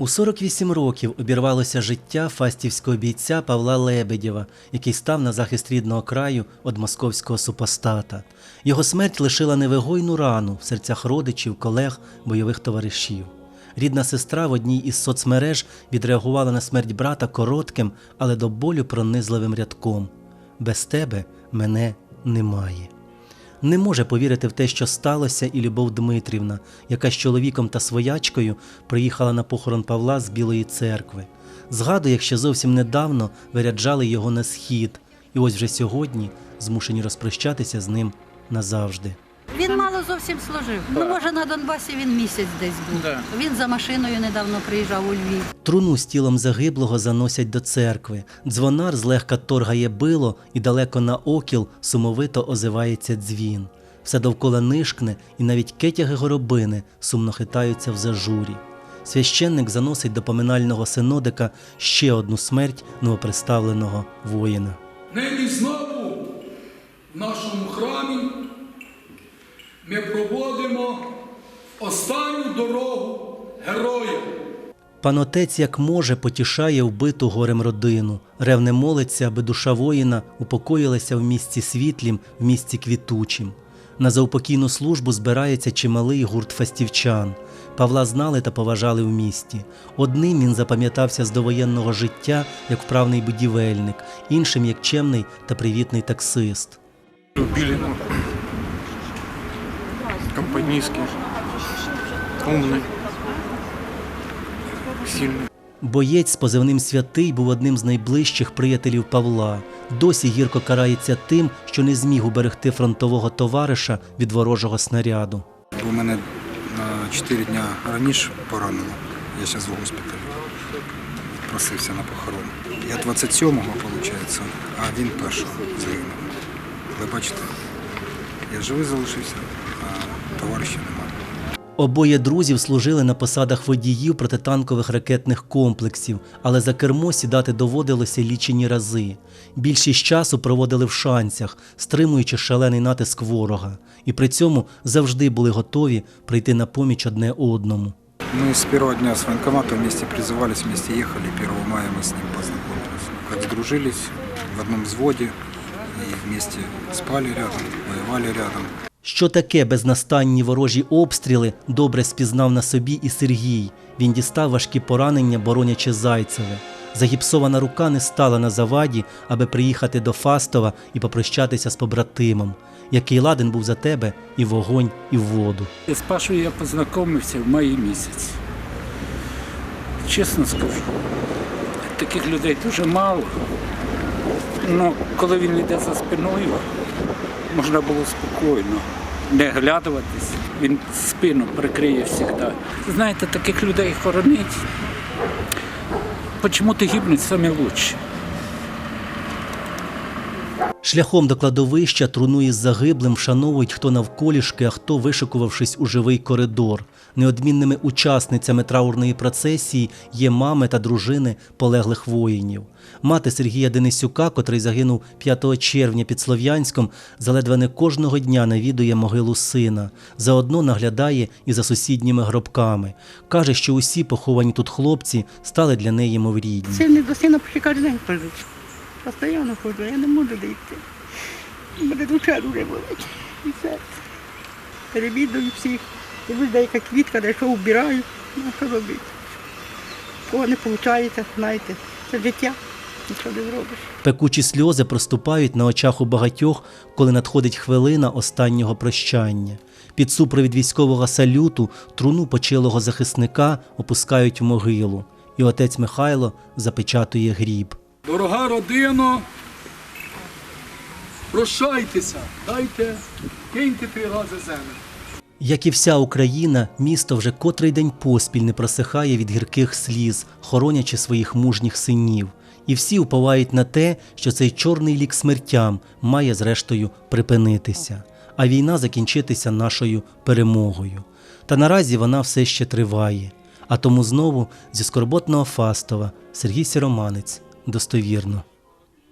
У 48 років обірвалося життя фастівського бійця Павла Лебедєва, який став на захист рідного краю від московського супостата. Його смерть лишила невигойну рану в серцях родичів, колег, бойових товаришів. Рідна сестра в одній із соцмереж відреагувала на смерть брата коротким, але до болю пронизливим рядком: Без тебе мене немає. Не може повірити в те, що сталося, і Любов Дмитрівна, яка з чоловіком та своячкою приїхала на похорон Павла з Білої церкви. Згадує, ще зовсім недавно виряджали його на схід, і ось вже сьогодні змушені розпрощатися з ним назавжди. Він мало зовсім служив. Ну, може, на Донбасі він місяць десь був. Да. Він за машиною недавно приїжджав у Львів. Труну з тілом загиблого заносять до церкви. Дзвонар злегка торгає било, і далеко на окіл сумовито озивається дзвін. Все довкола нишкне, і навіть кетяги горобини сумно хитаються в зажурі. Священник заносить до поминального синодика ще одну смерть новоприставленого воїна. Нині знову в нашому ми проводимо останню дорогу героя. Пан отець як може потішає вбиту горем родину, ревне молиться, аби душа воїна упокоїлася в місці світлім, в місці квітучим. На заупокійну службу збирається чималий гурт фастівчан. Павла знали та поважали в місті. Одним він запам'ятався з довоєнного життя як вправний будівельник, іншим як чемний та привітний таксист. Убилину. Компанейский. Умный. Сильный. Боєць з позивним святий був одним з найближчих приятелів Павла. Досі гірко карається тим, що не зміг уберегти фронтового товариша від ворожого снаряду. Бо мене на 4 дня раніше поранило. Я зараз в госпіталі. Просився на похорон. Я 27-го, виходить, а він першого загинув. Ви бачите, я живий залишився, а товариша немає. Обоє друзів служили на посадах водіїв протитанкових ракетних комплексів, але за кермо сідати доводилося лічені рази. Більшість часу проводили в шанцях, стримуючи шалений натиск ворога, і при цьому завжди були готові прийти на поміч одне одному. Мы с первого дня с военкомата вместе призывались, вместе ехали. 1 мая мы с ним познакомились. Как сдружились в одном взводе и вместе спали рядом, воевали рядом. Що таке безнастанні ворожі обстріли, добре спізнав на собі і Сергій. Він дістав важкі поранення, боронячи Зайцеве. Загіпсована рука не стала на заваді, аби приїхати до Фастова і попрощатися з побратимом, який ладен був за тебе і вогонь, і в воду. З Пашою я познайомився в маї місяці. Чесно скажу, таких людей дуже мало. Ну, коли він йде за спиною, можна було спокійно не глядуватись, він спину прикриє завжди. Знаєте, таких людей хоронить. Чому-то гибнуть самі лучші. Шляхом до кладовища труну із загиблим вшановують хто навколішки, а хто вишикувавшись у живий коридор. Неодмінними учасницями траурної процесії є мами та дружини полеглих воїнів. Мати Сергія Денисюка, котрий загинув 5 червня під Слов'янськом, заледве не кожного дня навідує могилу сина. Заодно наглядає і за сусідніми гробками. Каже, що усі поховані тут хлопці стали для неї мов рідні. Сильний до сина кожен день. Постоянно ходжу, я не можу дійти. Мене душа дуже болить. І серце. Перебідую всіх. Дивлюсь, деяка квітка, де що вбираю. Ну, що робити? Кого не виходить, знаєте, це життя. Нічого не зробиш. Пекучі сльози проступають на очах у багатьох, коли надходить хвилина останнього прощання. Під супровід військового салюту труну почилого захисника опускають в могилу, і отець Михайло запечатує гріб. Дорога родино, прощайтеся, дайте, киньте три рази землю. Як і вся Україна, місто вже котрий день поспіль не просихає від гірких сліз, хоронячи своїх мужніх синів. І всі уповають на те, що цей чорний лік смертям має зрештою припинитися, а війна закінчитися нашою перемогою. Та наразі вона все ще триває. А тому знову зі скорботного Фастова Сергій Сіроманець достовірно.